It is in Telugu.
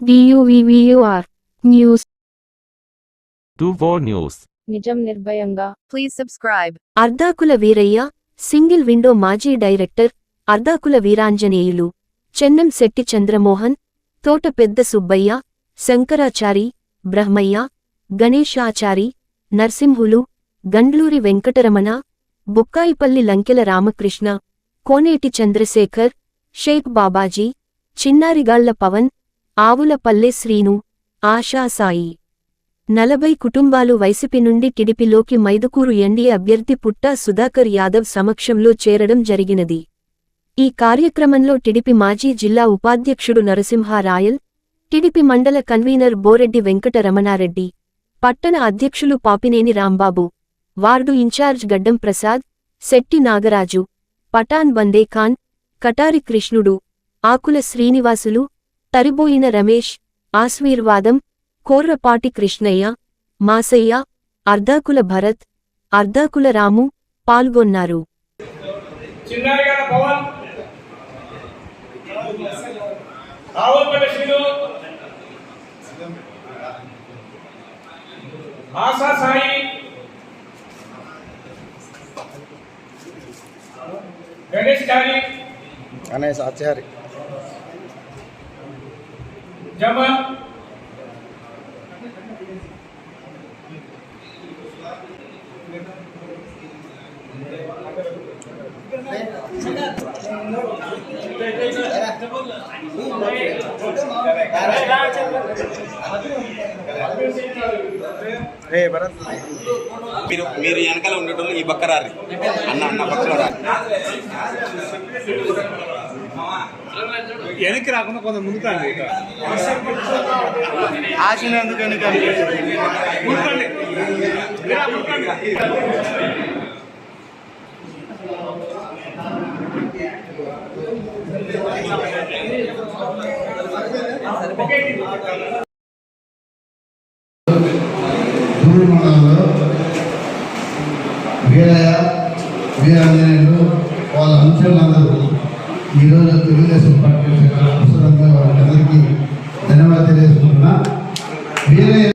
డియువివియుఆర్ న్యూస్ Do War News. నిజం నిర్భయంగా Please subscribe. Ardhakula Veeraiah single window మాజీ డైరెక్టర్ అర్ధాకుల వీరాంజనేయులు చెన్నం శెట్టి చంద్రమోహన్ తోట పెద్ద సుబ్బయ్య శంకరాచారి బ్రహ్మయ్య గణేశాచారి నర్సింహులు గండ్లూరి వెంకటరమణ బుక్కాయిపల్లి లంకెల రామకృష్ణ కోనేటి చంద్రశేఖర్ షేక్ బాబాజీ చిన్నారిగాళ్ళ పవన్ ఆవులపల్లె శ్రీను ఆశాసాయి నలభై కుటుంబాలు వైసీపీ నుండి టిడిపిలోకి మైదుకూరు ఎన్డీఏ అభ్యర్థి పుట్టా సుధాకర్ యాదవ్ సమక్షంలో చేరడం జరిగినది. ఈ కార్యక్రమంలో టిడిపి మాజీ జిల్లా ఉపాధ్యక్షుడు నరసింహారాయల్ టిడిపి మండల కన్వీనర్ బోరెడ్డి వెంకటరమణారెడ్డి పట్టణ అధ్యక్షులు పాపినేని రాంబాబు వార్డు ఇన్ఛార్జ్ గడ్డం ప్రసాద్ శెట్టి నాగరాజు పటాన్ బందేఖాన్ కటారి కృష్ణుడు ఆకుల శ్రీనివాసులు తరిబోయిన రమేష్ ఆశీర్వాదం కోర్రపాటి కృష్ణయ్య మాసయ్య అర్ధాకుల భరత్ అర్ధాకుల రాము పాల్గొన్నారు. ఆశా సాయి గణేష్ ఆచారి. భరత్. మీరు మీరు వెనకాల ఉండేటోళ్ళు ఈ పక్క రారి. అన్న అన్న పక్కలో రారి. వెనక్కి రాకుండా కొంత ముందుకు రండి మండలంలో వీరయ్య వీరాంజనేయులు వాళ్ళ అంశాలందరూ ఈరోజు తెలుగుదేశం పార్టీ